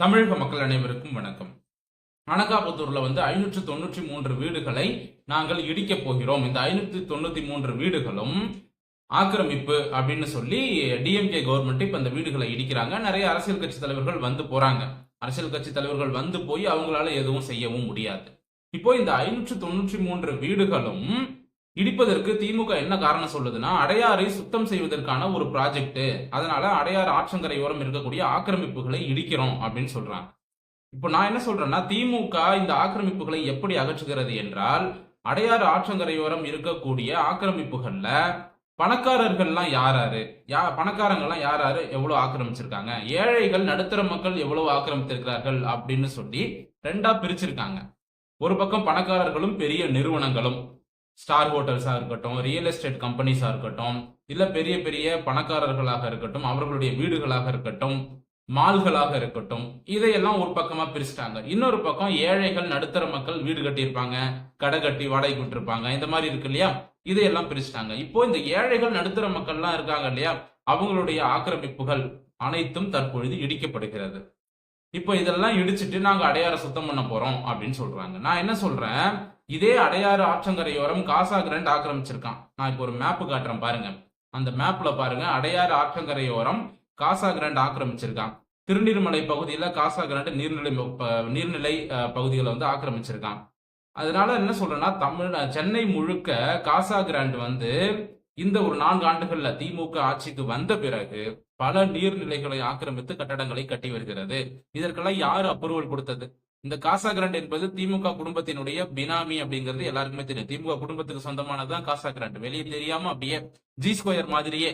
தமிழக மக்கள் அனைவருக்கும் வணக்கம். அனகாபுத்தூர்ல வந்து ஐநூற்று தொண்ணூற்றி மூன்று வீடுகளை நாங்கள் இடிக்கப் போகிறோம். இந்த ஐநூத்தி தொண்ணூத்தி மூன்று வீடுகளும் ஆக்கிரமிப்பு அப்படின்னு சொல்லி டிஎம்கே கவர்மெண்ட் இப்ப இந்த வீடுகளை இடிக்கிறாங்க. நிறைய அரசியல் கட்சி தலைவர்கள் வந்து போறாங்க. அரசியல் கட்சி தலைவர்கள் வந்து போய் அவங்களால எதுவும் செய்யவும் முடியாது. இப்போ இந்த ஐநூற்று தொண்ணூற்றி மூன்று வீடுகளும் இடிப்பதற்கு திமுக என்ன காரணம் சொல்லுதுன்னா அடையாறை சுத்தம் செய்வதற்கான ஒரு ப்ராஜெக்ட் அதனால அடையாறு ஆற்றங்கரையோரம் இருக்கக்கூடிய ஆக்கிரமிப்புகளை இடிக்கிறோம் அப்படின்னு சொல்றாங்க. இப்போ நான் என்ன சொல்றேன்னா திமுக இந்த ஆக்கிரமிப்புகளை எப்படி அகற்றுகிறது என்றால் அடையாறு ஆற்றங்கரையோரம் இருக்கக்கூடிய ஆக்கிரமிப்புகள்ல பணக்காரர்கள்லாம் யாராரு? யா பணக்காரங்கள்லாம் யாராரு எவ்வளவு ஆக்கிரமிச்சிருக்காங்க? ஏழைகள் நடுத்தர மக்கள் எவ்வளவு ஆக்கிரமித்திருக்கிறார்கள் அப்படின்னு சொல்லி ரெண்டா பிரிச்சிருக்காங்க. ஒரு பக்கம் பணக்காரர்களும் பெரிய நிறுவனங்களும். ஸ்டார் ஹோட்டல்ஸாக இருக்கட்டும் ரியல் எஸ்டேட் கம்பெனிஸாக இருக்கட்டும் இல்லை பெரிய பெரிய பணக்காரர்களாக இருக்கட்டும் அவர்களுடைய வீடுகளாக இருக்கட்டும் மால்களாக இருக்கட்டும் இதையெல்லாம் ஒரு பக்கமா பிரிச்சுட்டாங்க. இன்னொரு பக்கம் ஏழைகள் நடுத்தர மக்கள் வீடு கட்டியிருப்பாங்க கடை கட்டி வாடகை விட்டுருப்பாங்க இந்த மாதிரி இருக்கு இல்லையா? இதையெல்லாம் பிரிச்சுட்டாங்க. இப்போ இந்த ஏழைகள் நடுத்தர மக்கள்லாம் இருக்காங்க இல்லையா? அவங்களுடைய ஆக்கிரமிப்புகள் அனைத்தும் தற்பொழுது இடிக்கப்படுகிறது. இப்போ இதெல்லாம் இடிச்சிட்டு நாங்கள் அடையாறு சுத்தம் பண்ண போறோம் அப்படின்னு சொல்றாங்க. நான் என்ன சொல்றேன்? இதே அடையாறு ஆற்றங்கரையோரம் காசா கிராண்ட் ஆக்கிரமிச்சிருக்கான். நான் இப்போ ஒரு மேப் காட்டுறேன் பாருங்க. அந்த மேப்ல பாருங்க அடையாறு ஆற்றங்கரையோரம் காசா கிராண்ட் ஆக்கிரமிச்சிருக்கான். திருநீர்மலை பகுதியில் காசா கிரண்ட் நீர்நிலை நீர்நிலை பகுதிகளை வந்து ஆக்கிரமிச்சிருக்கான். அதனால என்ன சொல்றேன்னா தமிழ் சென்னை முழுக்க காசா கிராண்ட் வந்து இந்த ஒரு நான்கு ஆண்டுகள்ல திமுக ஆட்சிக்கு வந்த பிறகு பல நீர்நிலைகளை ஆக்கிரமித்து கட்டடங்களை கட்டி வருகிறது. இதற்கெல்லாம் யாரு அப்ரூவல் கொடுத்தது? இந்த காசா கிராண்ட் என்பது திமுக குடும்பத்தினுடைய பினாமி அப்படிங்கிறது எல்லாருக்குமே தெரியும். திமுக குடும்பத்துக்கு சொந்தமானதுதான் காசா கிராண்ட் வெளியே தெரியாம அப்படியே ஜி ஸ்கொயர் மாதிரியே.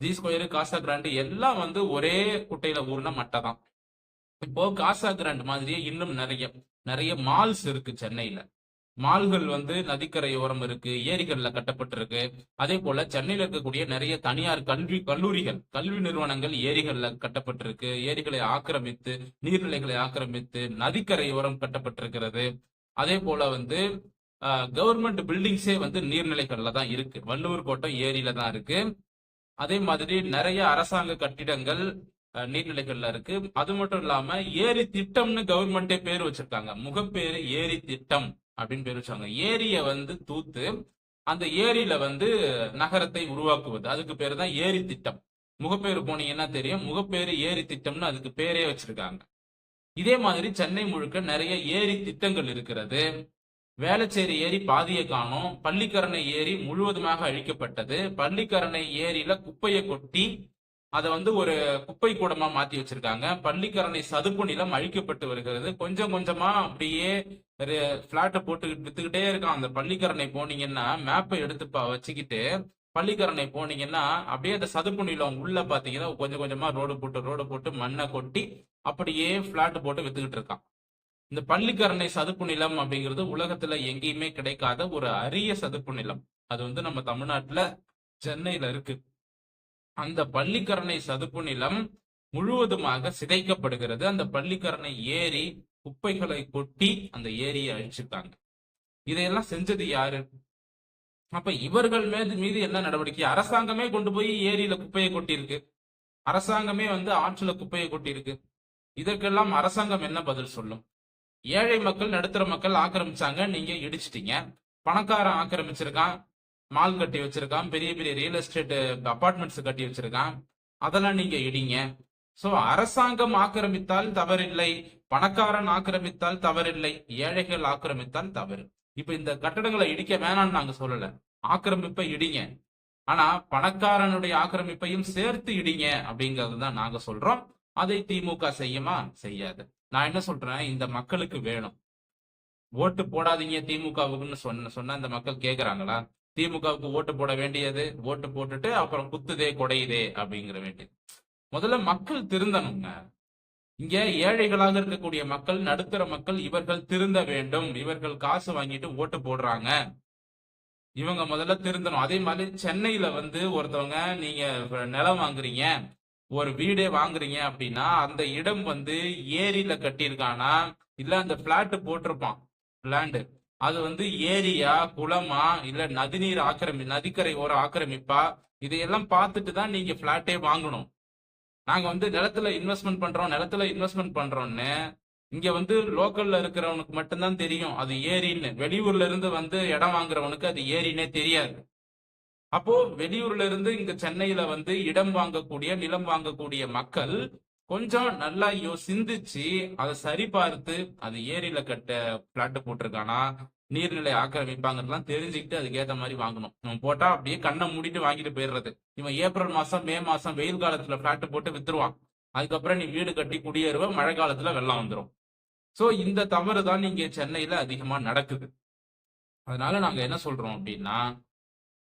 ஜி ஸ்கொயர் காசா கிராண்ட் எல்லாம் வந்து ஒரே குட்டையில ஊர்ன மட்டை தான். இப்போ காசா கிராண்ட் மாதிரியே இன்னும் நிறைய நிறைய மால்ஸ் இருக்கு சென்னையில. மால்கள் வந்து நதிக்கரையோரம் இருக்கு ஏரிகள்ல கட்டப்பட்டிருக்கு. அதே போல சென்னையில இருக்கக்கூடிய நிறைய தனியார் கல்வி கல்லூரிகள் கல்வி நிறுவனங்கள் ஏரிகள்ல கட்டப்பட்டிருக்கு. ஏரிகளை ஆக்கிரமித்து நீர்நிலைகளை ஆக்கிரமித்து நதிக்கரையோரம் கட்டப்பட்டிருக்கிறது. அதே போல வந்து கவர்மெண்ட் பில்டிங்ஸே வந்து நீர்நிலைகள்ல தான் இருக்கு. வள்ளுவர் கோட்டம் ஏரியில தான் இருக்கு. அதே மாதிரி நிறைய அரசாங்க கட்டிடங்கள் நீர்நிலைகள்ல இருக்கு. அது மட்டும் இல்லாம ஏரி திட்டம்னு கவர்மெண்டே பேர் வச்சிருக்காங்க. முகப்பேரு ஏரி திட்டம். அப்படின்னு பேர் வச்சாங்க. ஏரியை வந்து தூத்து அந்த ஏரியில வந்து நகரத்தை உருவாக்குவது. அதுக்கு பேர் தான் ஏரி திட்டம். முகப்பேரு போனீங்கன்னா தெரியும். முகப்பேரு ஏரி திட்டம்னு அதுக்கு பேரே வச்சிருக்காங்க. இதே மாதிரி சென்னை முழுக்க நிறைய ஏரி திட்டங்கள் இருக்கிறது. வேளச்சேரி ஏரி பாதியை காணோம். பள்ளிக்கரணை ஏரி முழுவதுமாக அழிக்கப்பட்டது. பள்ளிக்கரணை ஏரியில குப்பையை கொட்டி அதை வந்து ஒரு குப்பை கூடமா மாத்தி வச்சிருக்காங்க. பள்ளிக்கரணை சதுப்பு நிலம் அழிக்கப்பட்டு வருகிறது. கொஞ்சம் கொஞ்சமா அப்படியே பிளாட்டை போட்டு வித்துக்கிட்டே இருக்கான். அந்த பள்ளிக்கரணை போனீங்கன்னா மேப்பை எடுத்து வச்சுக்கிட்டு பள்ளிக்கரணை போனீங்கன்னா அப்படியே அந்த சதுப்பு நிலம் உள்ள பாத்தீங்கன்னா கொஞ்சம் கொஞ்சமா ரோடு போட்டு ரோடு போட்டு மண்ணை கொட்டி அப்படியே பிளாட் போட்டு வித்துக்கிட்டு இருக்கான். இந்த பள்ளிக்கரணை சதுப்பு நிலம் அப்படிங்கிறது உலகத்துல எங்கேயுமே கிடைக்காத ஒரு அரிய சதுப்பு நிலம். அது வந்து நம்ம தமிழ்நாட்டுல சென்னையில இருக்கு. அந்த பள்ளிக்கரணை சதுப்பு நிலம் முழுவதுமாக சிதைக்கப்படுகிறது. அந்த பள்ளிக்கரணை ஏரி குப்பைகளை கொட்டி அந்த ஏரியை அழிச்சுட்டாங்க. இதையெல்லாம் செஞ்சது யாரு? அப்ப இவர்கள் மீது மீது என்ன நடவடிக்கை? அரசாங்கமே கொண்டு போய் ஏரியில குப்பையை கொட்டியிருக்கு. அரசாங்கமே வந்து ஆற்றுல குப்பையை கொட்டியிருக்கு. இதற்கெல்லாம் அரசாங்கம் என்ன பதில் சொல்லும்? ஏழை மக்கள் நடுத்தர மக்கள் ஆக்கிரமிச்சாங்க. நீங்க இடிச்சிட்டீங்க. பணக்காரன் ஆக்கிரமிச்சிருக்கான். மால் கட்டி வச்சிருக்கான் பெரிய பெரிய ரியல் எஸ்டேட் அபார்ட்மெண்ட்ஸ் கட்டி வச்சிருக்கான். அதெல்லாம் நீங்க இடிங்க. சோ அரசாங்கம் ஆக்கிரமித்தால் தவறில்லை பணக்காரன் ஆக்கிரமித்தால் தவறில்லை ஏழைகள் ஆக்கிரமித்தால் தவறு. இப்ப இந்த கட்டடங்களை இடிக்க வேணாம்னு நாங்க சொல்லல. ஆக்கிரமிப்பை இடிங்க. ஆனா பணக்காரனுடைய ஆக்கிரமிப்பையும் சேர்த்து இடிங்க அப்படிங்கறது தான் நாங்க சொல்றோம். அதை திமுக செய்யுமா? செய்யாது. நான் என்ன சொல்றேன்? இந்த மக்களுக்கு வேணும். ஓட்டு போடாதீங்க திமுகவுக்குன்னு சொன்ன சொன்னா இந்த மக்கள் கேக்குறாங்களா? திமுகவுக்கு ஓட்டு போட வேண்டியது ஓட்டு போட்டுட்டு அப்புறம் குத்துதே கொடையுதே அப்படிங்கிற வேண்டியது முதல்ல மக்கள் திருந்தணுங்க. இங்க ஏழைகளாக இருக்கக்கூடிய மக்கள் நடுத்தர மக்கள் இவர்கள் திருந்த வேண்டும். இவர்கள் காசு வாங்கிட்டு ஓட்டு போடுறாங்க. இவங்க முதல்ல திருந்தணும். அதே மாதிரி சென்னையில வந்து ஒருத்தவங்க நீங்க நிலம் வாங்குறீங்க ஒரு வீடே வாங்குறீங்க அப்படின்னா அந்த இடம் வந்து ஏரியில கட்டியிருக்கானா? இல்ல அந்த பிளாட் போட்டிருப்பான் லேண்டு அது வந்து ஏரியா குளமா இல்ல நதிநீர் ஆக்கிரமி நதிக்கரை ஓர ஆக்கிரமிப்பா? இதையெல்லாம் பார்த்துட்டு தான் நீங்க பிளாட்டே வாங்கணும். நாங்க வந்து நிலத்துல இன்வெஸ்ட்மெண்ட் பண்றோம் நிலத்துல இன்வெஸ்ட்மெண்ட் பண்றோம்னு இங்க வந்து லோக்கல்ல இருக்கிறவனுக்கு மட்டும்தான் தெரியும். அது ஏரின்னு. வெளியூர்ல இருந்து வந்து இடம் வாங்குறவனுக்கு அது ஏரினே தெரியாது. அப்போ வெளியூர்ல இருந்து இங்க சென்னையில வந்து இடம் வாங்கக்கூடிய நிலம் வாங்கக்கூடிய மக்கள் கொஞ்சம் நல்லா யோ சிந்திச்சு அதை சரி பார்த்து அது ஏரியில கட்ட பிளாட் போட்டிருக்கானா நீர்நிலை ஆக்கிரமிப்பாங்கிறதெல்லாம் தெரிஞ்சுக்கிட்டு அதுக்கேத்த மாதிரி வாங்கணும். இவன் போட்டா அப்படியே கண்ணை மூடிட்டு வாங்கிட்டு போயிடுறது. இவன் ஏப்ரல் மாசம் மே மாசம் வெயில் காலத்துல பிளாட் போட்டு வித்துருவான். அதுக்கப்புறம் நீ வீடு கட்டி குடியேறுவ மழை காலத்துல வெள்ளம் வந்துடும் சோ இந்த தவறு தான் நீங்க சென்னையில அதிகமா நடக்குது. அதனால நாங்க என்ன சொல்றோம் அப்படின்னா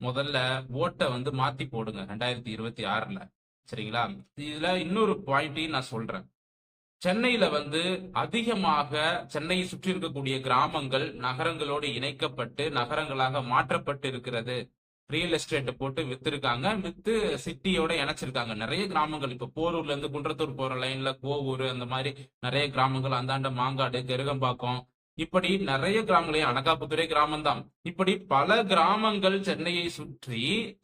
முதல்ல ஓட்டை வந்து மாத்தி போடுங்க ரெண்டாயிரத்தி இருபத்தி ஆறுல. சரிங்களா? இதுல இன்னொரு பாயிண்டையும் நான் சொல்றேன். சென்னையில வந்து அதிகமாக சென்னையை சுற்றி இருக்கக்கூடிய கிராமங்கள் நகரங்களோடு இணைக்கப்பட்டு நகரங்களாக மாற்றப்பட்டு இருக்கிறது. ரியல் எஸ்டேட் போட்டு வித்திருக்காங்க. வித்து சிட்டியோட இணைச்சிருக்காங்க. நிறைய கிராமங்கள். இப்ப போரூர்ல இருந்து குன்றத்தூர் போற லைன்ல கோவூர் அந்த மாதிரி நிறைய கிராமங்கள். அந்தாண்ட மாங்காடு கெருகம்பாக்கம் இப்படி நிறைய கிராமங்களே அனகாபுத்துறை கிராமம் தான் இப்படி பல கிராமங்கள் சென்னையை சுற்றி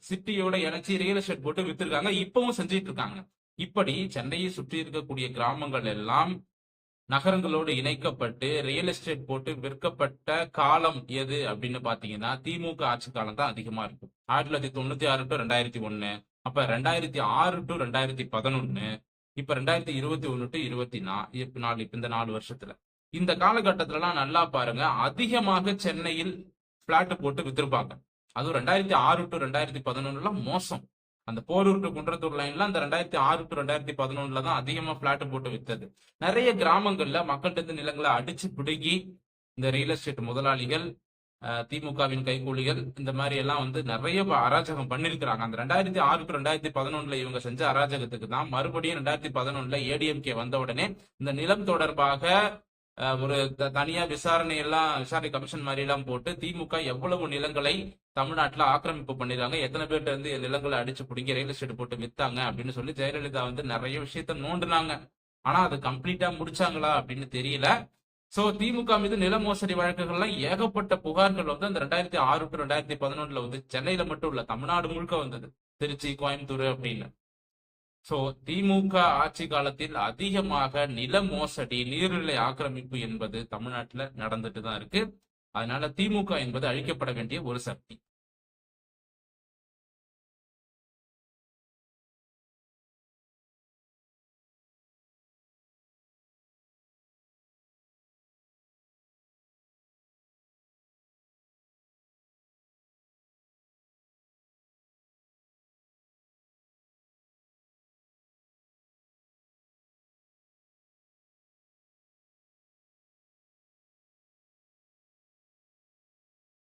சிட்டியோட இணைச்சி ரியல் எஸ்டேட் போட்டு வித்திருக்காங்க இப்பவும் செஞ்சிட்டு இருக்காங்க இப்படி சென்னையை சுற்றி இருக்கக்கூடிய கிராமங்கள் எல்லாம் நகரங்களோடு இணைக்கப்பட்டு ரியல் எஸ்டேட் போட்டு விற்கப்பட்ட காலம் எது அப்படின்னு பாத்தீங்கன்னா திமுக ஆட்சி காலம் தான் அதிகமா இருக்கும். ஆயிரத்தி தொள்ளாயிரத்தி தொண்ணூத்தி ஆறு டு ரெண்டாயிரத்தி ஒண்ணு அப்ப ரெண்டாயிரத்தி ஆறு டு ரெண்டாயிரத்தி பதினொன்னு இப்ப ரெண்டாயிரத்தி இருபத்தி ஒண்ணு டு இருபத்தி நா நாலு இப்ப இந்த நாலு வருஷத்துல. இந்த காலகட்டத்திலலாம் நல்லா பாருங்க அதிகமாக சென்னையில் பிளாட் போட்டு வித்திருப்பாங்க. அதுவும் ரெண்டாயிரத்தி ஆறு டு ரெண்டாயிரத்தி பதினொன்னுல மோசம். அந்த போரூர் டு குன்றத்தூர் லைன்ல அந்த ரெண்டாயிரத்தி ஆறு டு ரெண்டாயிரத்தி பதினொன்னுல தான் அதிகமா பிளாட் போட்டு வித்தது. நிறைய கிராமங்கள்ல மக்கள்கிட்ட இருந்து நிலங்களை அடிச்சு பிடுங்கி இந்த ரியல் எஸ்டேட் முதலாளிகள் திமுகவின் கைகூலிகள் இந்த மாதிரி எல்லாம் வந்து நிறைய அராஜகம் பண்ணிருக்கிறாங்க. அந்த ரெண்டாயிரத்தி ஆறு டு ரெண்டாயிரத்தி பதினொன்னுல இவங்க செஞ்ச அராஜகத்துக்கு தான் மறுபடியும் ரெண்டாயிரத்தி பதினொன்னுல ஏடிஎம்கே வந்த உடனே இந்த நிலம் தொடர்பாக ஒரு த- தனியா விசாரணை எல்லாம் விசாரணை கமிஷன் மாதிரி எல்லாம் போட்டு திமுக எவ்வளவு நிலங்களை தமிழ்நாட்டுல ஆக்கிரமிப்பு பண்ணிருக்காங்க எத்தனை பேர்ட்ட இருந்து நிலங்களை அடிச்சு பிடிங்க ரியல் எஸ்டேட் போட்டு வித்தாங்க அப்படின்னு சொல்லி ஜெயலலிதா வந்து நிறைய விஷயத்த நோண்டுனாங்க. ஆனா அது கம்ப்ளீட்டா முடிச்சாங்களா அப்படின்னு தெரியல. சோ திமுக மீது நில மோசடி வழக்குகள்லாம் ஏகப்பட்ட புகார்கள் வந்து அந்த ரெண்டாயிரத்தி ஆறு டு ரெண்டாயிரத்தி பதினொன்றுல வந்து சென்னையில மட்டும் இல்ல தமிழ்நாடு முழுக்க வந்தது. திருச்சி கோயம்புத்தூர் அப்படின்னு. சோ திமுக ஆட்சி காலத்தில் அதிகமாக நில மோசடி நீர்நிலை ஆக்கிரமிப்பு என்பது தமிழ்நாட்டுல நடந்துட்டு தான் இருக்கு. அதனால திமுக என்பது அழிக்கப்பட வேண்டிய ஒரு சக்தி.